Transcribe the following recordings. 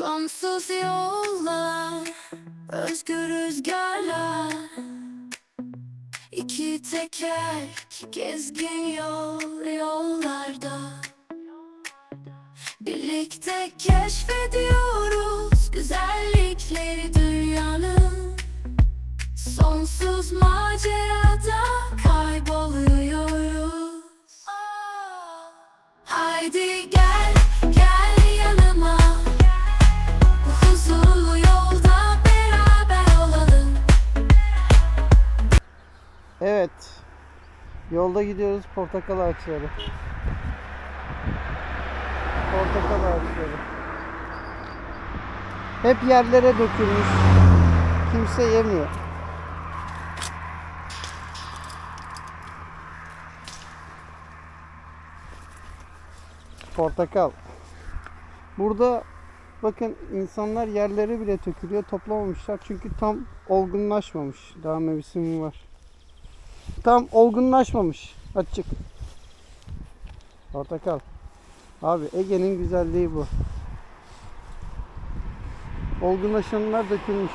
Sonsuz yollar, özgür rüzgarlar. İki teker, gezgin yol yollarda. Birlikte keşfediyoruz güzellikleri dünyanın. Sonsuz macerada kayboluyoruz. Haydi gel Yolda gidiyoruz portakal ağaçları. Portakal ağaçları. Hep yerlere dökülmüş. Kimse yemiyor. Portakal. Burada bakın insanlar yerlere bile dökülüyor. Toplamamışlar çünkü tam olgunlaşmamış. Daha mevsimi var. Tam olgunlaşmamış. Açık. Portakal. Abi Ege'nin güzelliği bu. Olgunlaşanlar dökülmüş.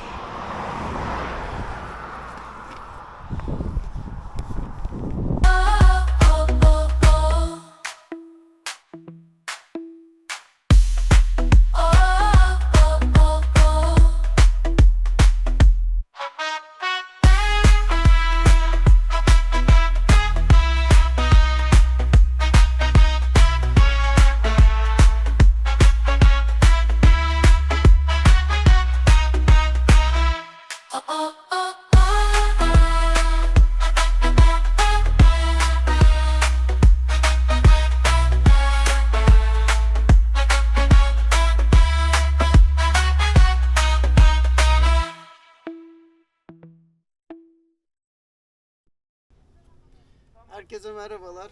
Merhabalar.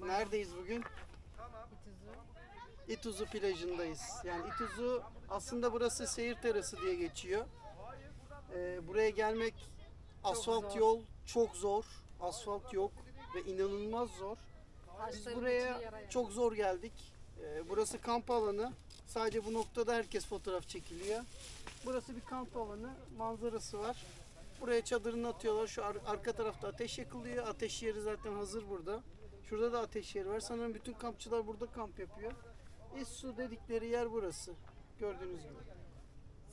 Neredeyiz bugün? İtuzu plajındayız. Yani İtuzu aslında burası seyir terası diye geçiyor. Ee, buraya gelmek asfalt yol çok zor. Asfalt yok ve inanılmaz zor. Biz buraya çok zor geldik. Ee, burası kamp alanı. Sadece bu noktada herkes fotoğraf çekiliyor. Burası bir kamp alanı. Manzarası var. Buraya çadırını atıyorlar. Şu ar- arka tarafta ateş yakılıyor. Ateş yeri zaten hazır burada. Şurada da ateş yeri var. Sanırım bütün kampçılar burada kamp yapıyor. İssu dedikleri yer burası. Gördüğünüz gibi.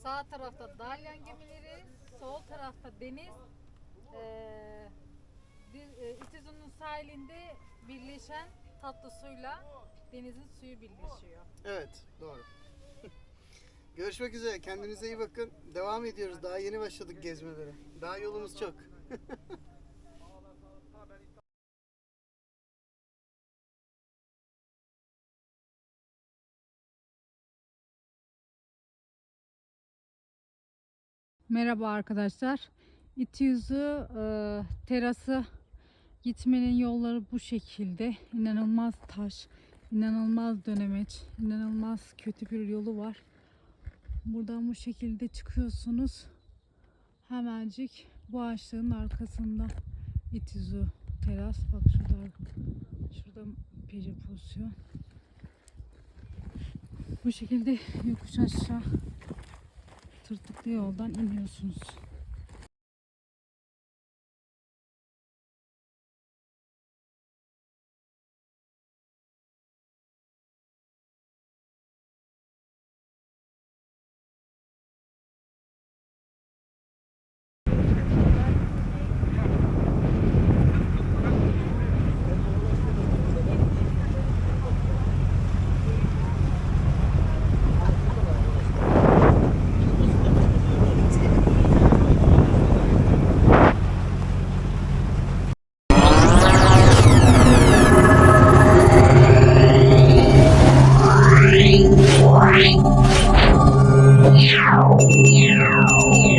Sağ tarafta dalyan gemileri, sol tarafta deniz. Ee, e, İtizu'nun sahilinde birleşen tatlı suyla denizin suyu birleşiyor. Evet, doğru. Görüşmek üzere. Kendinize iyi bakın. Devam ediyoruz. Daha yeni başladık gezmelere. Daha yolumuz çok. Merhaba arkadaşlar. İtiüzü e, terası gitmenin yolları bu şekilde. İnanılmaz taş, inanılmaz dönemeç, inanılmaz kötü bir yolu var. Buradan bu şekilde çıkıyorsunuz. Hemencik bu ağaçların arkasında İtiüzü teras. Bak şurada, şurada peri pozisyon. Bu şekilde yokuş aşağı tırtıklı yoldan iniyorsunuz. Meow, meow, meow.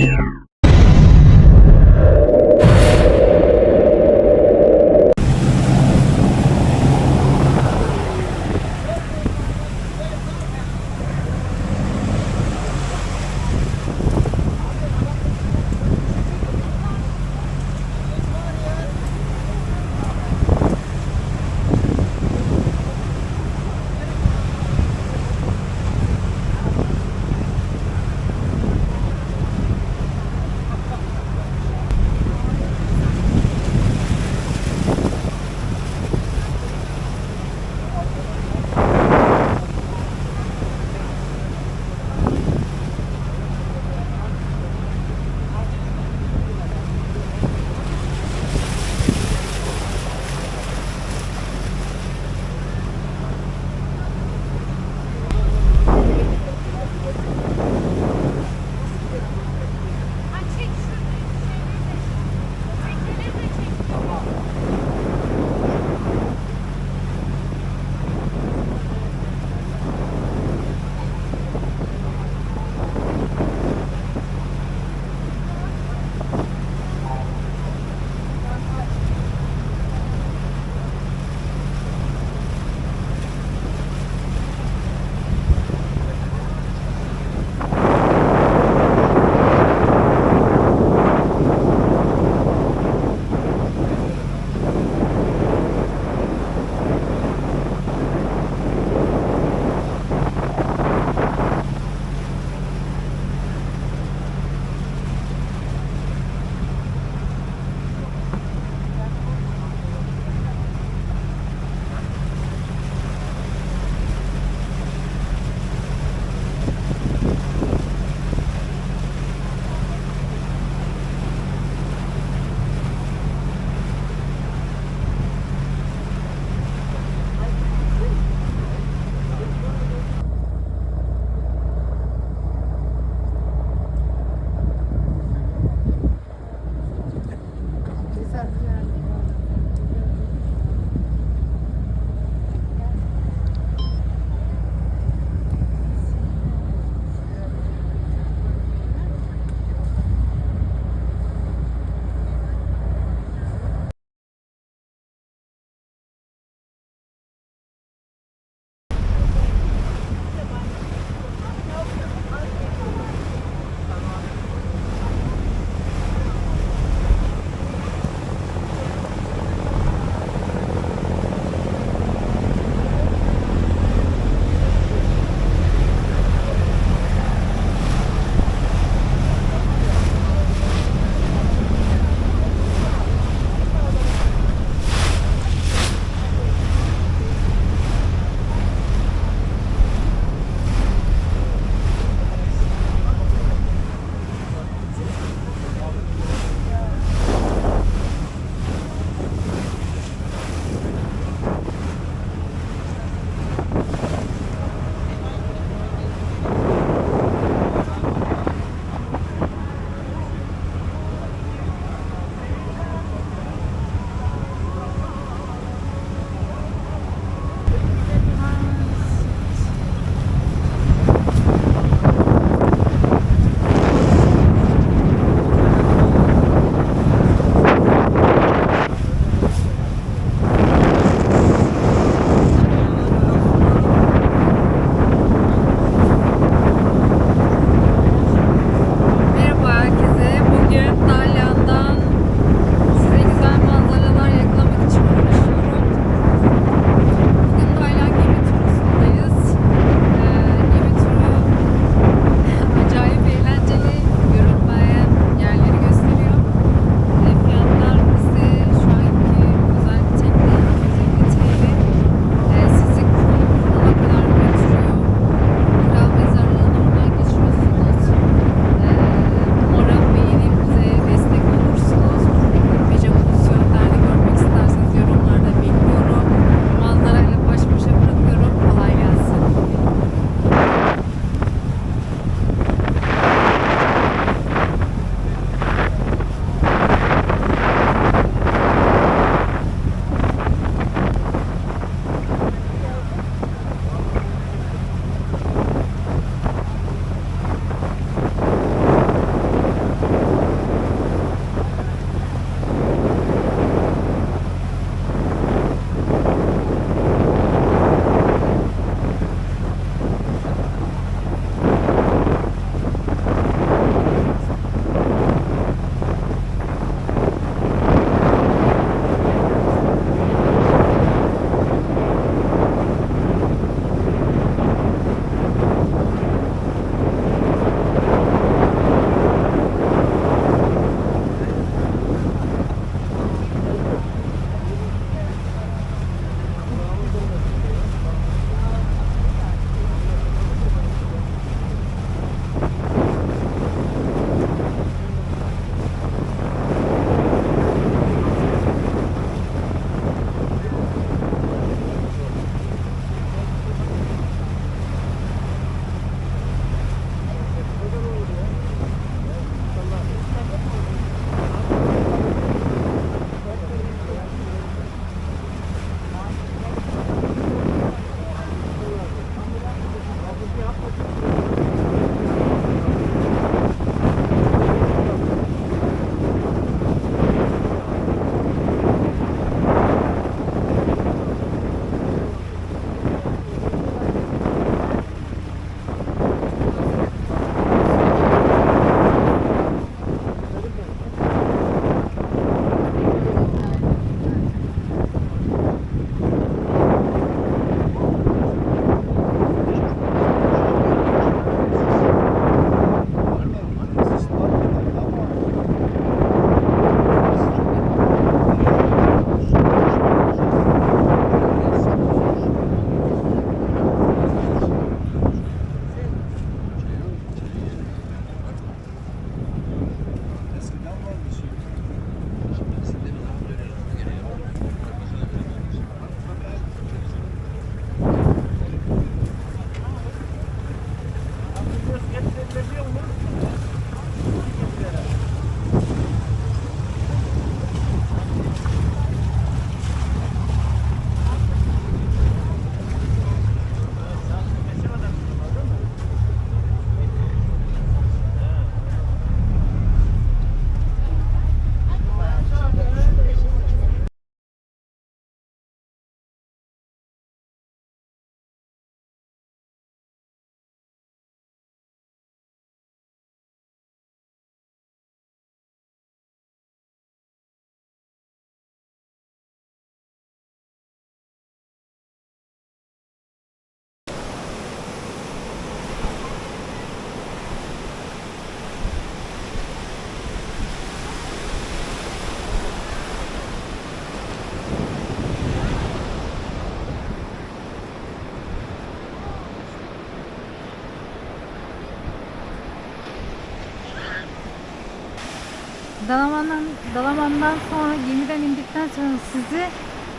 Dalaman'dan, Dalaman'dan sonra gemiden indikten sonra sizi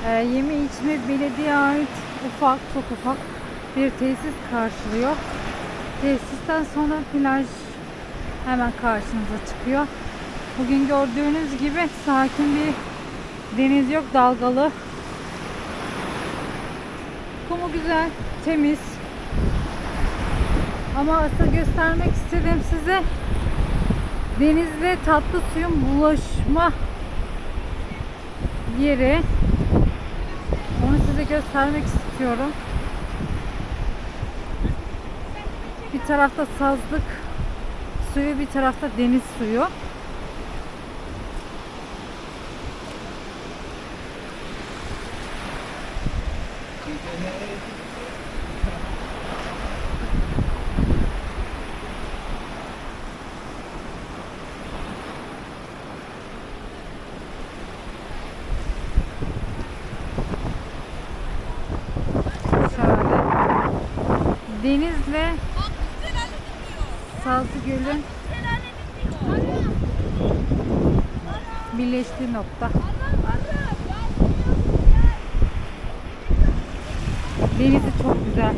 e, yeme içme belediye ait ufak çok ufak bir tesis karşılıyor. Tesisten sonra plaj hemen karşınıza çıkıyor. Bugün gördüğünüz gibi sakin bir deniz yok dalgalı. Kumu güzel, temiz. Ama asıl göstermek istedim size denizle tatlı suyun bulaşma yeri. Onu size göstermek istiyorum. Bir tarafta sazlık suyu, bir tarafta deniz suyu. Denizle Sazlı Göl'ün birleştiği nokta. Denizi çok güzel.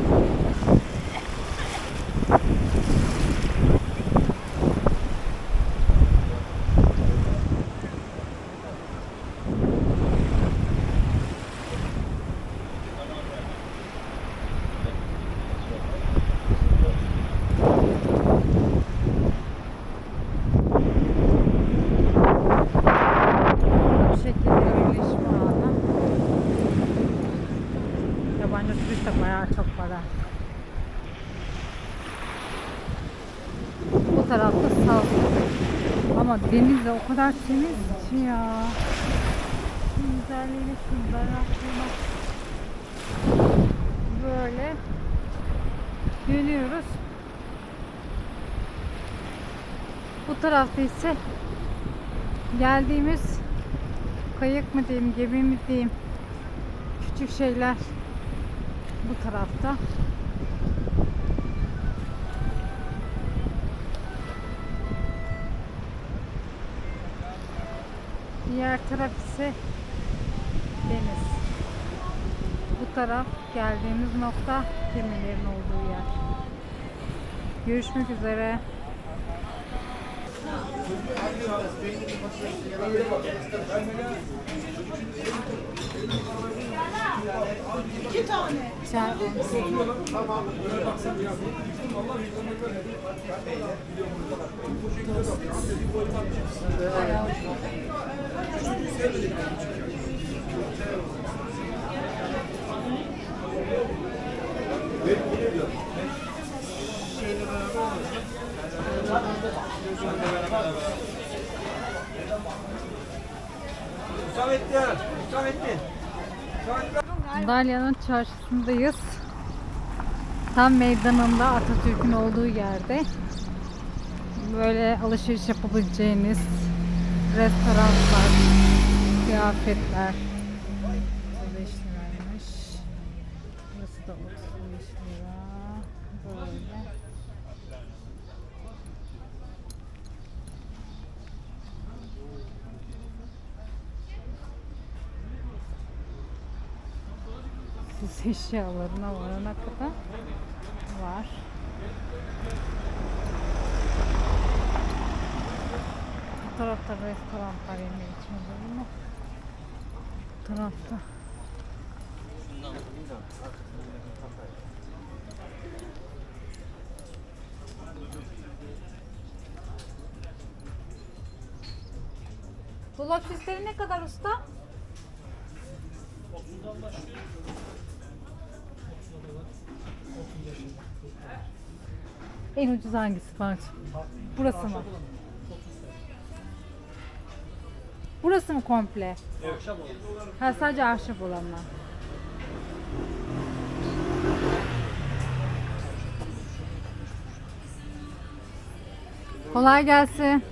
Bu şekilde birleşme alanı. Yabancı turist de bayağı çok para. Bu tarafta sazlı. De o kadar temiz ki ya. Güzelliğine berraklığına. Böyle dönüyoruz. Bu tarafta ise geldiğimiz kayık mı diyeyim, gemi mi diyeyim küçük şeyler bu tarafta. Diğer taraf ise deniz. Bu taraf geldiğimiz nokta gemilerin olduğu yer. Görüşmek üzere. Çay Hüsamettin, Hüsamettin. Dalya'nın çarşısındayız. Tam meydanında Atatürk'ün olduğu yerde. Böyle alışveriş yapabileceğiniz restoranlar, kıyafetler. 35 liraymış. Burası da 35 lira. Böyle. Süs eşyalarına varana kadar var. Tarafta restoranlar yeme içme bölümü. Bu tarafta. Dolap süsleri ne kadar usta? En ucuz hangisi var? Burası mı? Burası mı komple? Ha sadece ahşap olanlar. Kolay gelsin.